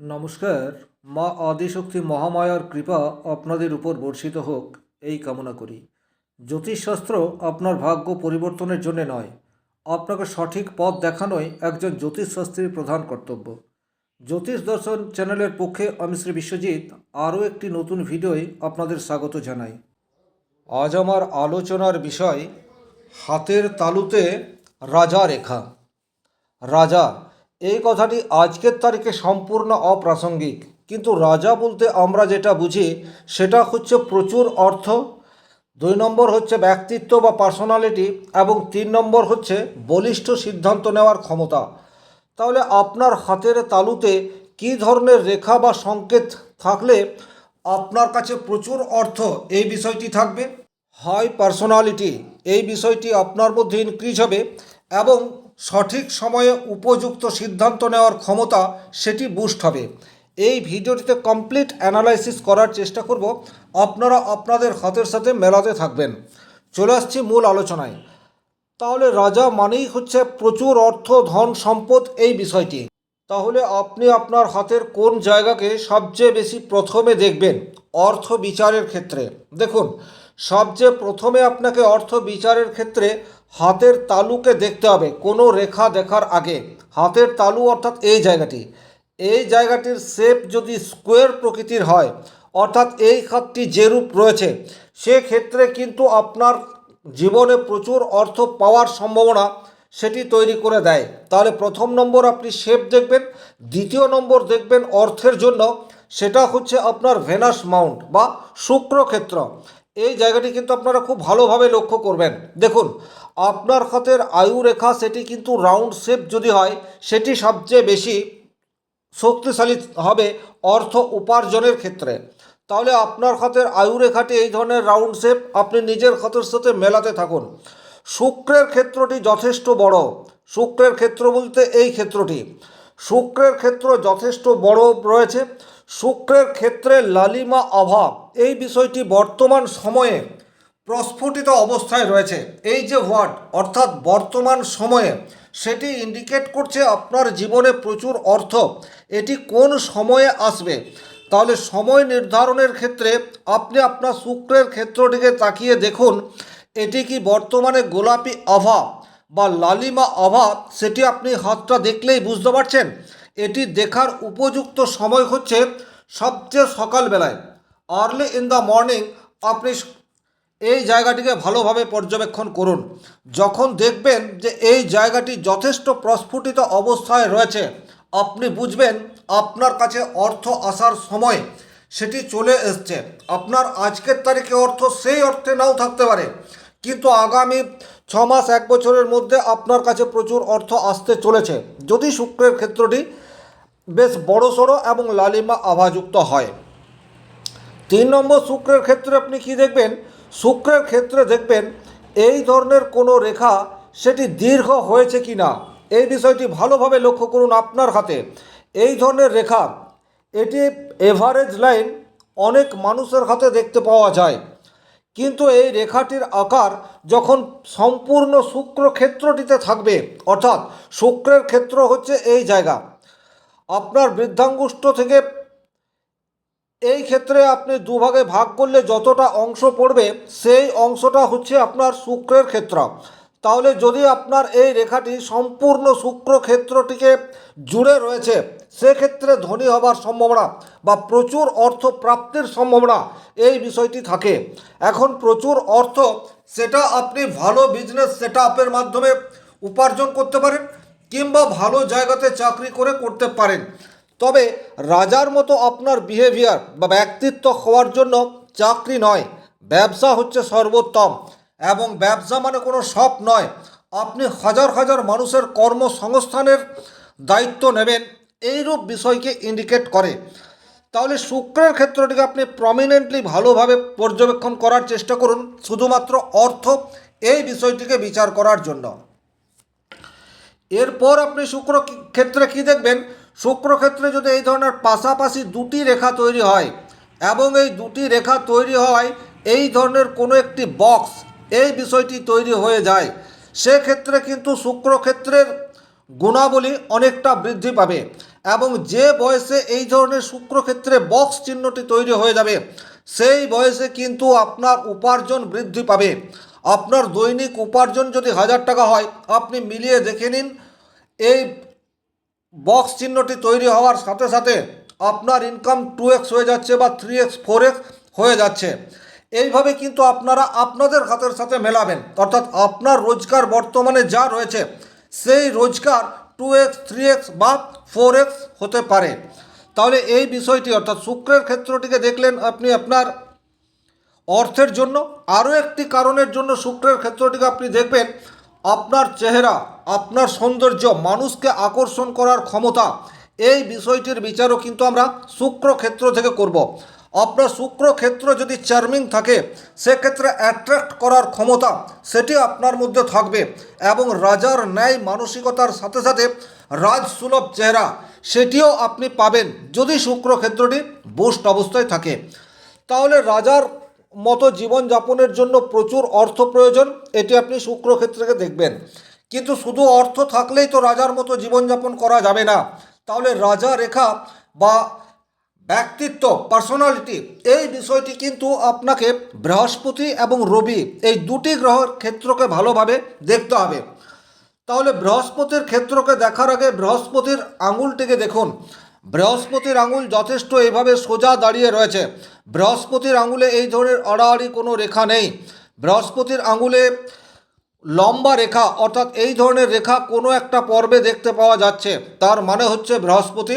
নমস্কার, মা আদিশক্তি মহামায়ার কৃপা আপনাদের উপর বর্ষিত হোক, এই কামনা করি। জ্যোতিষশাস্ত্র আপনার ভাগ্য পরিবর্তনের জন্য নয়, আপনাকে সঠিক পথ দেখানোই একজন জ্যোতিষশাস্ত্রীর প্রধান কর্তব্য। জ্যোতিষ দর্শন চ্যানেলের পক্ষে আমি শ্রী বিশ্বজিৎ, আরও একটি নতুন ভিডিওয় আপনাদের স্বাগত জানাই। আজ আমার আলোচনার বিষয়, হাতের তালুতে রাজা রেখা। রাজা এই কথাটি আজকের তারিখে সম্পূর্ণ অপ্রাসঙ্গিক। কিন্তু রাজা বলতে আমরা যেটা বুঝি, সেটা হচ্ছে প্রচুর অর্থ, দুই নম্বর হচ্ছে ব্যক্তিত্ব বা পার্সোনালিটি এবং তিন নম্বর হচ্ছে বলিষ্ঠ সিদ্ধান্ত নেওয়ার ক্ষমতা। তাহলে আপনার হাতের তালুতে কী ধরনের রেখা বা সংকেত থাকলে আপনার কাছে প্রচুর অর্থ এই বিষয়টি থাকবে? হাই পার্সোনালিটি এই বিষয়টি আপনার মধ্যে ইনক্রিজ হবে, এবং সঠিক সময়ে উপযুক্ত সিদ্ধান্ত নেওয়ার ক্ষমতা সেটি বুস্ট হবে। এই ভিডিওটিতে কমপ্লিট অ্যানালাইসিস করার চেষ্টা করব। আপনারা আপনাদের হাতের সাথে মেলাতে থাকবেন। চলে আসছি মূল আলোচনায়। তাহলে রাজা মানেই হচ্ছে প্রচুর অর্থ, ধন, সম্পদ এই বিষয়টি। তাহলে আপনি আপনার হাতের কোন জায়গাকে সবচেয়ে বেশি প্রথমে দেখবেন? অর্থ বিচারের ক্ষেত্রে। দেখুন, সবচেয়ে প্রথমে আপনাকে অর্থ বিচারের ক্ষেত্রে হাতের তালুকে দেখতে হবে। কোনো রেখা দেখার আগে হাতের তালু অর্থাৎ এই জায়গাটি। এই জায়গাটির শেপ যদি স্কোয়ার প্রকৃতির হয়, অর্থাৎ এই খাতটি যে রূপ রয়েছে, সেক্ষেত্রে কিন্তু আপনার জীবনে প্রচুর অর্থ পাওয়ার সম্ভাবনা সেটি তৈরি করে দেয়। তাহলে প্রথম নম্বর আপনি শেপ দেখবেন, দ্বিতীয় নম্বর দেখবেন অর্থের জন্য, সেটা হচ্ছে আপনার ভেনাস মাউন্ট বা শুক্রক্ষেত্র। এই জায়গাটি কিন্তু আপনারা খুব ভালোভাবে লক্ষ্য করবেন। দেখুন আপনার হাতের আয়ু রেখা সেটি কিন্তু রাউন্ড শেপ যদি হয়, সেটি সবচেয়ে বেশি শক্তিশালী হবে অর্থ উপার্জনের ক্ষেত্রে। তাহলে আপনার হাতের আয়ু রেখাটি এই ধরনের রাউন্ড শেপ আপনি নিজের হাতের সাথে মেলাতে থাকুন। শুক্রের ক্ষেত্রটি যথেষ্ট বড়। শুক্রের ক্ষেত্র বলতে এই ক্ষেত্রটি। শুক্রের ক্ষেত্র যথেষ্ট বড় রয়েছে। শুক্রের ক্ষেত্রে লালিমা অভাব এই বিষয়টি বর্তমান সময়ে প্রস্ফুটিত অবস্থায় রয়েছে। এই যে ওয়ার্ড, অর্থাৎ বর্তমান সময়ে, সেটি ইন্ডিকেট করছে আপনার জীবনে প্রচুর অর্থ। এটি কোন সময়ে আসবে? তাহলে সময় নির্ধারণের ক্ষেত্রে আপনি আপনার শুক্রের ক্ষেত্রটিকে তাকিয়ে দেখুন। এটি কি বর্তমানে গোলাপি আভা বা লালিমা আভা? সেটি আপনি হাতটা দেখলেই বুঝতে পারছেন। এটি দেখার উপযুক্ত সময় হচ্ছে সবচেয়ে সকালবেলায়। আর্লি ইন দ্য মর্নিং আপনি এই জায়গাটিকে ভালোভাবে পর্যবেক্ষণ করুন। যখন দেখবেন যে এই জায়গাটি যথেষ্ট প্রস্ফুটিত অবস্থায় রয়েছে, আপনি বুঝবেন আপনার কাছে অর্থ আসার সময় সেটি চলে এসছে। আপনার আজকের তারিখে অর্থ সেই অর্থে নাও থাকতে পারে। কিন্তু আগামী ছ মাস, এক বছরের মধ্যে আপনার কাছে প্রচুর অর্থ আসতে চলেছে। যদি শুক্রের ক্ষেত্রটি বেশ বড়সড় এবং লালিমা আভাযুক্ত হয়। তিন নম্বর, শুক্রের ক্ষেত্রে আপনি কি দেখবেন? শুক্রের ক্ষেত্রে দেখবেন এই ধরনের কোনো রেখা সেটি দীর্ঘ হয়েছে কি না? এই বিষয়টি ভালোভাবে লক্ষ্য করুন আপনার হাতে। এই ধরনের রেখা, এটি এভারেজ লাইন অনেক মানুষের হাতে দেখতে পাওয়া যায়। কিন্তু এই রেখাটির আকার যখন সম্পূর্ণ শুক্র ক্ষেত্রটিতে থাকবে, অর্থাৎ শুক্রের ক্ষেত্র হচ্ছে এই জায়গা। আপনার বৃদ্ধাঙ্গুষ্ঠ থেকে এই ক্ষেত্রে আপনি দুভাগে ভাগ করলে যতটা অংশ পড়বে, সেই অংশটা হচ্ছে আপনার শুক্রের ক্ষেত্র। তাহলে যদি আপনার এই রেখাটি সম্পূর্ণ শুক্র ক্ষেত্রটিকে জুড়ে রয়েছে, সেক্ষেত্রে ধনী হবার সম্ভাবনা বা প্রচুর অর্থ প্রাপ্তির সম্ভাবনা এই বিষয়টি থাকে। এখন প্রচুর অর্থ, সেটা আপনি ভালো বিজনেস সেট আপের মাধ্যমে উপার্জন করতে পারেন কিংবা ভালো জায়গাতে চাকরি করে করতে পারেন। তবে রাজার মতো আপনার বিহেভিয়ার বা ব্যক্তিত্ব হওয়ার জন্য চাকরি নয়, ব্যবসা হচ্ছে সর্বোত্তম এবং ব্যবসা মানে কোনো শপ নয়। আপনি হাজার হাজার মানুষের কর্মসংস্থানের দায়িত্ব নেবেন, এইরূপ বিষয়কে ইন্ডিকেট করে। তাহলে শুক্রের ক্ষেত্রটিকে আপনি প্রমিনেন্টলি ভালোভাবে পর্যবেক্ষণ করার চেষ্টা করুন, শুধুমাত্র অর্থ এই বিষয়টিকে বিচার করার জন্য। এরপর আপনি শুক্র ক্ষেত্রে কি দেখবেন? শুক্র ক্ষেত্রে যদি এই ধরনের পাশাপাশি দুটি রেখা তৈরি হয় এবং এই দুটি রেখা তৈরি হয়, এই ধরনের কোনো একটি বক্স এই বিষয়টি তৈরি হয়ে যায়। সেক্ষেত্রে কিন্তু শুক্র ক্ষেত্রের গুণাবলী অনেকটা বৃদ্ধি পাবে এবং যে বয়সে এই ধরনের শুক্রক্ষেত্রে বক্স চিহ্নটি তৈরি হয়ে যাবে, সেই বয়সে কিন্তু আপনার উপার্জন বৃদ্ধি পাবে। আপনার দৈনিক উপার্জন যদি হাজার টাকা হয়, আপনি মিলিয়ে দেখে নিন, এই বক্স চিহ্নটি তৈরি হওয়ার সাথে সাথে আপনার ইনকাম টু এক্স হয়ে যাচ্ছে বা থ্রি এক্স ফোর এক্স হয়ে যাচ্ছে। এইভাবে কিন্তু আপনারা আপনাদের হাতের সাথে মেলাবেন। অর্থাৎ আপনার রোজগার বর্তমানে যা রয়েছে, সেই রোজগার টু এক্স থ্রি এক্স বা ফোর এক্স হতে পারে। তাহলে এই বিষয়টি, অর্থাৎ শুক্রের ক্ষেত্রটিকে দেখলেন আপনি আপনার অর্থের জন্য। আরও একটি কারণের জন্য শুক্রের ক্ষেত্রটিকে আপনি দেখবেন, আপনার চেহারা আপনার সৌন্দর্য, মানুষকে আকর্ষণ করার ক্ষমতা, এই বিষয়টির বিচারও কিন্তু আমরা শুক্র ক্ষেত্র থেকে করব। আপনার শুক্র ক্ষেত্র যদি চার্মিং থাকে, সেক্ষেত্রে অ্যাট্রাক্ট করার ক্ষমতা সেটি আপনার মধ্যে থাকবে এবং রাজার ন্যায় মানসিকতার সাথে সাথে রাজসুলভ চেহারা সেটিও আপনি পাবেন যদি শুক্র ক্ষেত্রটি বুস্ট অবস্থায় থাকে তাহলে রাজার মতো জীবনযাপনের জন্য প্রচুর অর্থ প্রয়োজন, এটি আপনি শুক্রক্ষেত্রকে দেখবেন কিন্তু শুধু অর্থ থাকলেই তো রাজার মতো জীবনযাপন করা যাবে না। তাহলে রাজা রেখা বা ব্যক্তিত্ব পার্সোনালিটি এই বিষয়টি কিন্তু আপনাকে বৃহস্পতি এবং রবি এই দুটি গ্রহের ক্ষেত্রকে ভালোভাবে দেখতে হবে। তাহলে বৃহস্পতির ক্ষেত্রকে দেখার আগে বৃহস্পতির আঙুলটিকে দেখুন। বৃহস্পতির আঙুল যথেষ্ট এইভাবে সোজা দাঁড়িয়ে রয়েছে। বৃহস্পতির আঙুলে এই ধরনের আড়াআড়ি কোনো রেখা নেই। বৃহস্পতির আঙুলে লম্বা রেখা, অর্থাৎ এই ধরনের রেখা কোনো একটা পর্বে দেখতে পাওয়া যাচ্ছে। তার মানে হচ্ছে বৃহস্পতি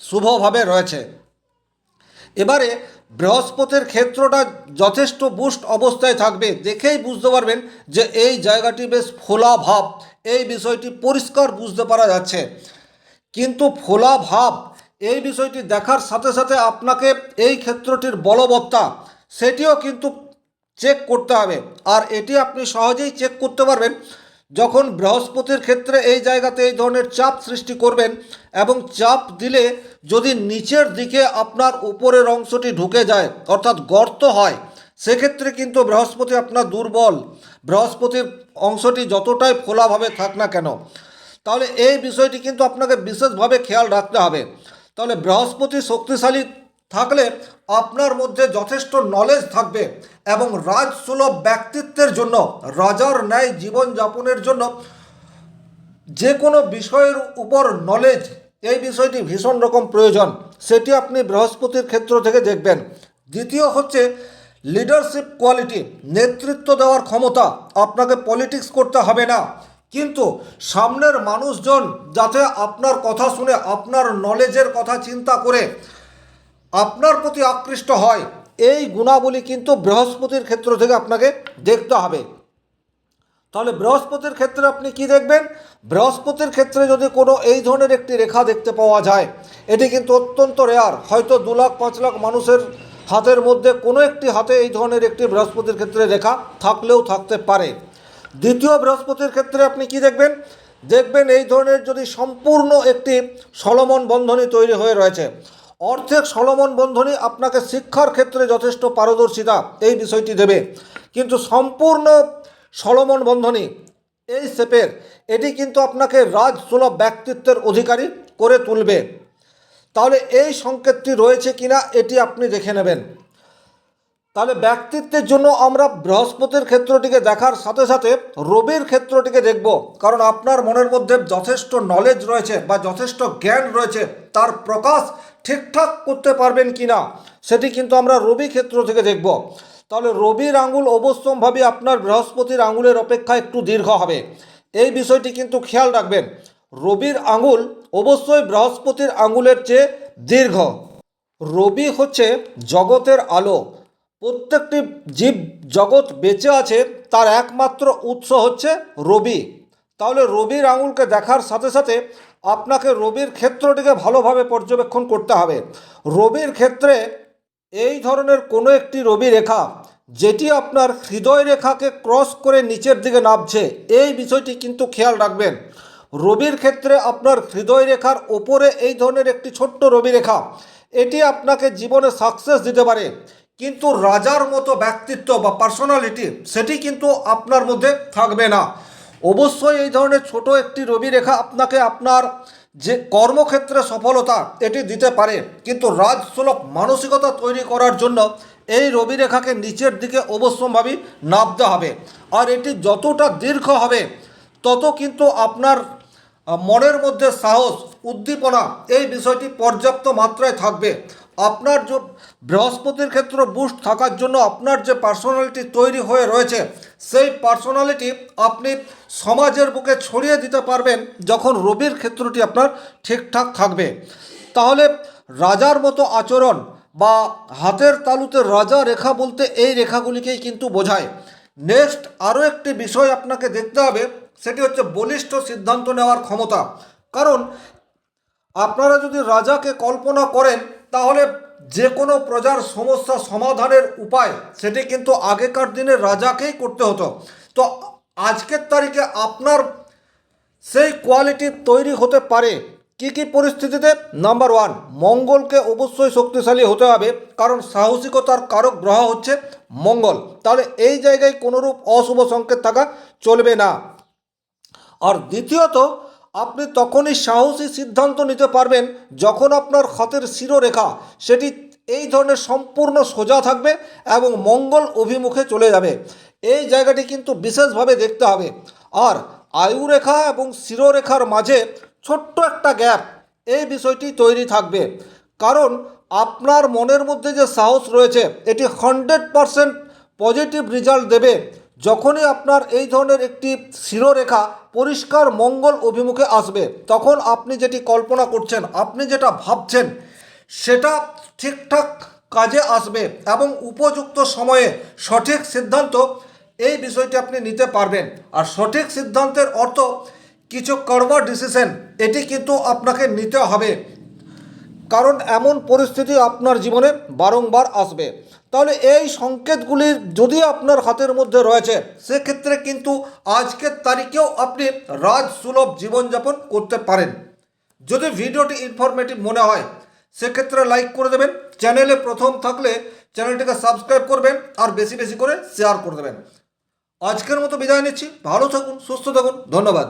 শুভভাবে রয়েছে। এবারে বৃহস্পতির ক্ষেত্রটা যথেষ্ট বুস্ট অবস্থায় থাকবে। দেখেই বুঝতে পারবেন যে এই জায়গাটি বেশ ফোলা ভাব, এই বিষয়টি পরিষ্কার বুঝতে পারা যাচ্ছে। কিন্তু ফোলা ভাব, এই বিষয়টি দেখার সাথে সাথে আপনাকে এই ক্ষেত্রটির বলবত্তা, সেটিও কিন্তু চেক করতে হবে। আর এটি আপনি সহজেই চেক করতে পারবেন যখন বৃহস্পতির ক্ষেত্রে এই জায়গাতে এই ধরনের চাপ সৃষ্টি করবেন এবং চাপ দিলে যদি নিচের দিকে আপনার উপরের অংশটি ঢুকে যায়, অর্থাৎ গর্ত হয়, সেক্ষেত্রে কিন্তু বৃহস্পতি আপনার দুর্বল। বৃহস্পতির অংশটি যতটাই ফোলাভাবে থাক না কেন, তাহলে এই বিষয়টি কিন্তু আপনাকে বিশেষভাবে খেয়াল রাখতে হবে। তাহলে বৃহস্পতি শক্তিশালী থাকলে আপনার মধ্যে যথেষ্ট নলেজ থাকবে এবং রাজসুলভ ব্যক্তিত্বের জন্য, রাজার ন্যায় জীবনযাপনের জন্য যে কোনো বিষয়ের উপর নলেজ এই বিষয়টি ভীষণ রকম প্রয়োজন। সেটি আপনি বৃহস্পতির ক্ষেত্র থেকে দেখবেন। দ্বিতীয় হচ্ছে লিডারশিপ কোয়ালিটি নেতৃত্ব দেওয়ার ক্ষমতা। আপনাকে পলিটিক্স করতে হবে না। কিন্তু সামনের মানুষজন যাতে আপনার কথা শুনে, আপনার নলেজের কথা চিন্তা করে আপনার প্রতি আকৃষ্ট হয়, এই গুণাবলী কিন্তু বৃহস্পতির ক্ষেত্র থেকে আপনাকে দেখতে হবে। তাহলে বৃহস্পতির ক্ষেত্রে আপনি কি দেখবেন? বৃহস্পতির ক্ষেত্রে যদি কোনো এই ধরনের একটি রেখা দেখতে পাওয়া যায়, এটি কিন্তু অত্যন্ত রেয়ার হয়তো দু লাখ, পাঁচ লাখ মানুষের হাতের মধ্যে কোনো একটি হাতে এই ধরনের একটি বৃহস্পতির ক্ষেত্রে রেখা থাকলেও থাকতে পারে। দ্বিতীয় বৃহস্পতির ক্ষেত্রে আপনি কি দেখবেন? দেখবেন এই ধরনের যদি সম্পূর্ণ একটি সলমন বন্ধনী তৈরি হয়ে রয়েছে অর্ধেক সলমন বন্ধনী আপনাকে শিক্ষার ক্ষেত্রে যথেষ্ট পারদর্শিতা এই বিষয়টি দেবে। কিন্তু সম্পূর্ণ সলমন বন্ধনী এই শেপের এটি কিন্তু আপনাকে রাজসুলভ ব্যক্তিত্বের অধিকারী করে তুলবে। তাহলে এই সংকেতটি রয়েছে কিনা এটি আপনি দেখে নেবেন। তাহলে ব্যক্তিত্বের জন্য আমরা বৃহস্পতির ক্ষেত্রটিকে দেখার সাথে সাথে রবির ক্ষেত্রটিকে দেখব। কারণ আপনার মনের মধ্যে যথেষ্ট নলেজ রয়েছে বা যথেষ্ট জ্ঞান রয়েছে, তার প্রকাশ ঠিকঠাক করতে পারবেন কি না, সেটি কিন্তু আমরা রবি ক্ষেত্র থেকে দেখব। তাহলে রবির আঙুল অবশ্যমভাবে আপনার বৃহস্পতির আঙুলের অপেক্ষা একটু দীর্ঘ হবে। এই বিষয়টি কিন্তু খেয়াল রাখবেন। রবির আঙুল অবশ্যই বৃহস্পতির আঙুলের চেয়ে দীর্ঘ। রবি হচ্ছে জগতের আলো। প্রত্যেকটি জীব জগৎ বেঁচে আছে, তার একমাত্র উৎস হচ্ছে রবি। তাহলে রবির আঙুলকে দেখার সাথে সাথে আপনাকে রবির ক্ষেত্রটিকে ভালোভাবে পর্যবেক্ষণ করতে হবে। রবির ক্ষেত্রে এই ধরনের কোনো একটি রবি রেখা, যেটি আপনার হৃদয় রেখাকে ক্রস করে নিচের দিকে নামছে, এই বিষয়টি কিন্তু খেয়াল রাখবেন। রবির ক্ষেত্রে আপনার হৃদয় রেখার ওপরে এই ধরনের একটি ছোট্ট রবি রেখা, এটি আপনাকে জীবনে সাকসেস দিতে পারে। কিন্তু রাজার মতো ব্যক্তিত্ব বা পার্সোনালিটি সেটি কিন্তু আপনার মধ্যে থাকবে না। অবশ্যই এই ধরনের ছোট একটি রবি রেখা আপনাকে আপনার যে কর্মক্ষেত্রে সফলতা, এটি দিতে পারে। কিন্তু রাজসুলভ মানসিকতা তৈরি করার জন্য এই রবি রেখাকে নিচের দিকে অবশ্যম্ভাবী নামতে হবে। আর এটি যতটা দীর্ঘ হবে, তত কিন্তু আপনার মনের মধ্যে সাহস, উদ্দীপনা, এই বিষয়টি পর্যাপ্ত মাত্রায় থাকবে। আপনার যে বৃহস্পতির ক্ষেত্র বুস্ট থাকার জন্য আপনার যে পার্সোনালিটি তৈরি হয়ে রয়েছে, সেই পার্সোনালিটি আপনি সমাজের বুকে ছড়িয়ে দিতে পারবেন যখন রবির ক্ষেত্রটি আপনার ঠিকঠাক থাকবে। তাহলে রাজার মতো আচরণ বা হাতের তালুতে রাজা রেখা বলতে এই রেখাগুলিকেই কিন্তু বোঝায়। নেক্সট আরও একটি বিষয় আপনাকে দেখতে হবে, সেটি হচ্ছে বলিষ্ঠ সিদ্ধান্ত নেওয়ার ক্ষমতা। কারণ আপনারা যদি রাজাকে কল্পনা করেন তাহলে যে কোনো প্রজার সমস্যা সমাধানের উপায় সেটি কিন্তু আগেকার দিনে রাজাকেই করতে হতো। তো আজকের তারিখে আপনার সেই কোয়ালিটি তৈরি হতে পারে। কি কি পরিস্থিতিতে? নাম্বার ওয়ান, মঙ্গলকে অবশ্যই শক্তিশালী হতে হবে, কারণ সাহসিকতার কারক গ্রহ হচ্ছে মঙ্গল। তাহলে এই জায়গায় কোনোরূপ অশুভ সংকেত থাকা চলবে না। আর দ্বিতীয়ত আপনি তখনই সাহসী সিদ্ধান্ত নিতে পারবেন যখন আপনার হাতের শিরোরেখা সেটি এই ধরনের সম্পূর্ণ সোজা থাকবে এবং মঙ্গল অভিমুখে চলে যাবে। এই জায়গাটি কিন্তু বিশেষভাবে দেখতে হবে। আর আয়ুরেখা এবং শিরোরেখার মাঝে ছোট্ট একটা গ্যাপ, এই বিষয়টি তৈরি থাকবে। কারণ আপনার মনের মধ্যে যে সাহস রয়েছে, এটি হান্ড্রেড পারসেন্ট পজিটিভ রেজাল্ট দেবে। যখনই আপনার এই ধরনের একটি শিরোরেখা পরিষ্কার মঙ্গল অভিমুখে আসবে। তখন আপনি যেটি কল্পনা করছেন, আপনি যেটা ভাবছেন, সেটা ঠিকঠাক কাজে আসবে এবং উপযুক্ত সময়ে সঠিক সিদ্ধান্ত এই বিষয়টি আপনি নিতে পারবেন। আর সঠিক সিদ্ধান্তের অর্থ কিছু কর্ম ডিসিশন এটি কিন্তু আপনাকে নিতে হবে। কারণ এমন পরিস্থিতি আপনার জীবনে বারংবার আসবে। তাহলে এই সংকেতগুলি যদি আপনার হাতের মধ্যে রয়েছে, সেক্ষেত্রে কিন্তু আজকের তারিখেও আপনি রাজসুলভ জীবনযাপন করতে পারেন। যদি ভিডিওটি ইনফরমেটিভ মনে হয়, সেক্ষেত্রে লাইক করে দেবেন। চ্যানেলে প্রথম থাকলে চ্যানেলটিকে সাবস্ক্রাইব করবেন আর বেশি বেশি করে শেয়ার করে দেবেন। আজকের মতো বিদায় নিচ্ছি। ভালো থাকুন, সুস্থ থাকুন। ধন্যবাদ।